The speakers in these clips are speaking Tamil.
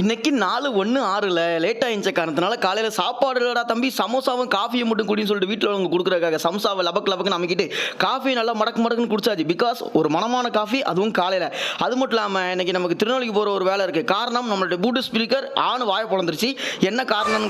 இன்னைக்கு நாலு ஒன்று ஆறில் லேட் ஆயிடுச்ச காரணத்தினால காலையில் சாப்பாடு இல்லடா தம்பி சமோசாவும் காஃபியும் மட்டும் குடின்னு சொல்லிட்டு வீட்டில் அவங்க கொடுக்குறக்காக சம்சாவை லபக் லபக்கு நமக்கிட்டு காஃபி நல்லா மடக்கு மடக்குன்னு குடிச்சாச்சு. பிகாஸ் ஒரு மனமான காஃபி அதுவும் காலையில். அது மட்டும் இல்லாமல் இன்னைக்கு நமக்கு திருநெல்வேலிக்கு போகிற ஒரு வேலை இருக்குது காரணம் நம்மளுடைய பூட்டு ஸ்பீக்கர் ஆணு வாய பிறந்துருச்சு என்ன காரணம்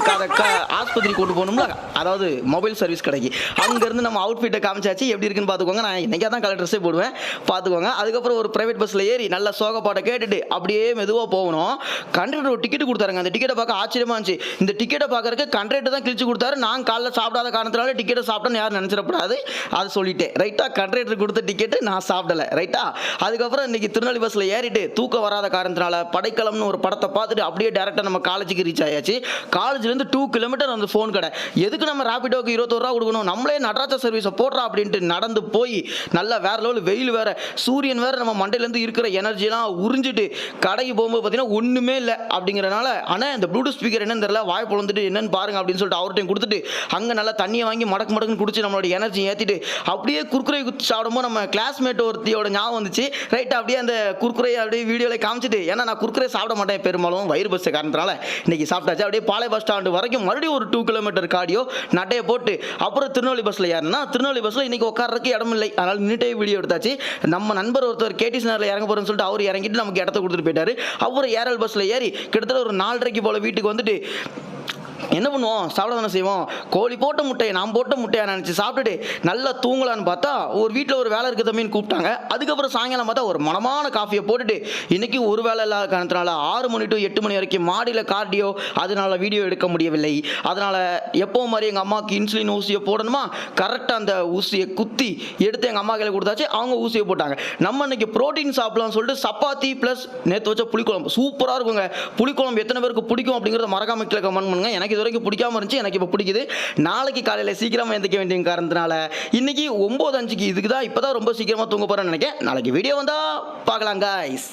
ஆஸ்பத்திரி கொண்டு போகணும்ல? அதாவது மொபைல் சர்வீஸ் கடைக்கு. அங்கேருந்து நம்ம அவுட்ஃபிட்டை காமிச்சாச்சு. எப்படி இருக்குன்னு பார்த்துக்கோங்க. நான் இன்னைக்கே தான் கலர் ட்ரெஸ்ஸே போடுவேன். பார்த்துக்கோங்க. அதுக்கப்புறம் ஒரு ப்ரைவேட் பஸ்ஸில் ஏறி நல்ல சோக பாட்டை கேட்டுட்டு அப்படியே மெதுவாக போகணும். கண்டு கண்டக்டர் ஒரு டிக்கெட் கொடுத்தாருங்க. அந்த டிக்கெட்டை பார்க்க ஆச்சரியமா இருந்துச்சு. இந்த டிக்கெட்டை பார்க்கறக்கு கண்டக்டர் தான் கிழிச்சு கொடுத்தாரு. நான் காலைல சாப்பிடாத காரணத்தினால டிக்கெட்டை சாப்பிட்டேன்னு யாரும் நினச்சிடக்கூடாது. அது சொல்லிட்டேன். ரைட்டா கண்டக்டர் கொடுத்த டிக்கெட்டு நான் சாப்பிடல. ரைட்டா அதுக்கப்புறம் இன்னைக்கு திருநெல்வேலி பஸ்ஸில் ஏறிட்டு தூக்கம் வராத காரணத்தினால படைக்கலம்னு ஒரு படத்தை பார்த்துட்டு அப்படியே டேரெக்டாக நம்ம காலேஜுக்கு ரீச் ஆயாச்சு. காலேஜ்லேருந்து டூ கிலோமீட்டர் அந்த ஃபோன் கடை. எதுக்கு நம்ம ரேபிடோக்கு இருபத்தோரு ரூபா கொடுக்கணும்? நம்மளே நடராஜ சர்வீஸை போடுறா அப்படின்ட்டு நடந்து போய் நல்லா வேற லெவல் வெயில் வேற சூரியன் வேற நம்ம மண்டையிலேருந்து இருக்கிற எனர்ஜிலாம் உறிஞ்சிட்டு கடைக்கு போகும்போது பார்த்தீங்கன்னா ஒன்றுமே இல்லை. அப்படிங்கிறனால ஆனால் இந்த ப்ளூடூத் ஸ்பீக்கர் என்னன்னு தெரியல வாய் வந்துட்டு என்னன்னு பாருங்க அப்படின்னு சொல்லிட்டு அவர்கிட்டையும் கொடுத்துட்டு அங்கே நல்லா தண்ணியை வாங்கி மடக்கு மடக்குன்னு குடிச்சு நம்மளோட எனர்ஜி ஏற்றிட்டு அப்படியே குறுக்குறை குத்தி சாப்பிடும்போது நம்ம கிளாஸ்மேட் ஒருத்தியோட ஞாபகம் வந்துச்சு. ரைட் அப்படியே அந்த குறுக்குறையை அப்படியே வீடியோவில் காமிச்சிட்டு ஏன்னா நான் குறுக்குறை சாப்பிட மாட்டேன் பெரும்பாலும் வயிறு பஸ் காரணத்தினால. இன்னைக்கு சாப்பிட்டாச்சு. அப்படியே பாலை பஸ் ஸ்டாண்டு வரைக்கும் மறுபடியும் ஒரு டூ கிலோமீட்டர் காடியோ நடைய போட்டு அப்புறம் திருநெல்வேலி பஸ்ஸில் ஏறினா திருநெல்வேலி பஸ்ஸில் இன்றைக்கி உட்காரக்கு இடம் இல்லை. அதனால் நின்றுட்டே வீடியோ எடுத்தாச்சு. நம்ம நண்பர் ஒருத்தர் கேடிசி நகரில் இறங்க போகிறேன்னு சொல்லிட்டு அவர் இறங்கிட்டு நமக்கு இடத்த கொடுத்துட்டு போயிட்டார். அவர் ஏரல் பஸ்ஸில் ஏறி கிட்டத்தட்ட ஒரு நாலரைக்கு போல் வீட்டுக்கு வந்துட்டு என்ன பண்ணுவோம்? சாப்பிட தானே செய்வோம். கோழி போட்ட முட்டையை நான் போட்ட முட்டையை நினச்சி சாப்பிட்டுட்டு நல்லா தூங்கலான்னு பார்த்தா ஒரு வீட்டில் ஒரு வேலை இருக்குது தம்பின்னு கூப்பிட்டாங்க. அதுக்கப்புறம் சாயங்காலம் பார்த்தா ஒரு மனமான காஃபியை போட்டுட்டு இன்னைக்கு ஒரு வேலை இல்லாத காரணத்தினால ஆறு மணி டு எட்டு மணி வரைக்கும் மாடியில் கார்டியோ அதனால் வீடியோ எடுக்க முடியவில்லை. அதனால் எப்போ மாதிரி எங்கள் அம்மாவுக்கு இன்சுலின் ஊசியை போடணுமா? கரெக்டாக அந்த ஊசியை குத்தி எடுத்து எங்கள் அம்மா கையில் கொடுத்தாச்சு. அவங்க ஊசியை போட்டாங்க. நம்ம இன்னைக்கு புரோட்டீன் சாப்பிடலாம்னு சொல்லிட்டு சப்பாத்தி ப்ளஸ் நேற்று வச்ச புளிக்குழம்பு. சூப்பராக இருக்குங்க. புளிக்குழம்பு எத்தனை பேருக்கு பிடிக்கும் அப்படிங்கிறத மறக்காம கீழே கமெண்ட் பண்ணுங்க. எனக்கு இது வரைக்கும் பிடிக்காம இருந்துச்சு எனக்கு இப்போ பிடிக்குது. நாளைக்கு காலையில் சீக்கிரமாக எந்திக்க வேண்டிய காரணத்தினால இன்னைக்கு ஒம்பது அஞ்சுக்கு இதுக்கு தான் இப்போ தான் ரொம்ப சீக்கிரமாக தூங்க போகிறேன்னு நினைக்கிறேன். நாளைக்கு வீடியோ வந்தால் பார்க்கலாம் காய்ஸ்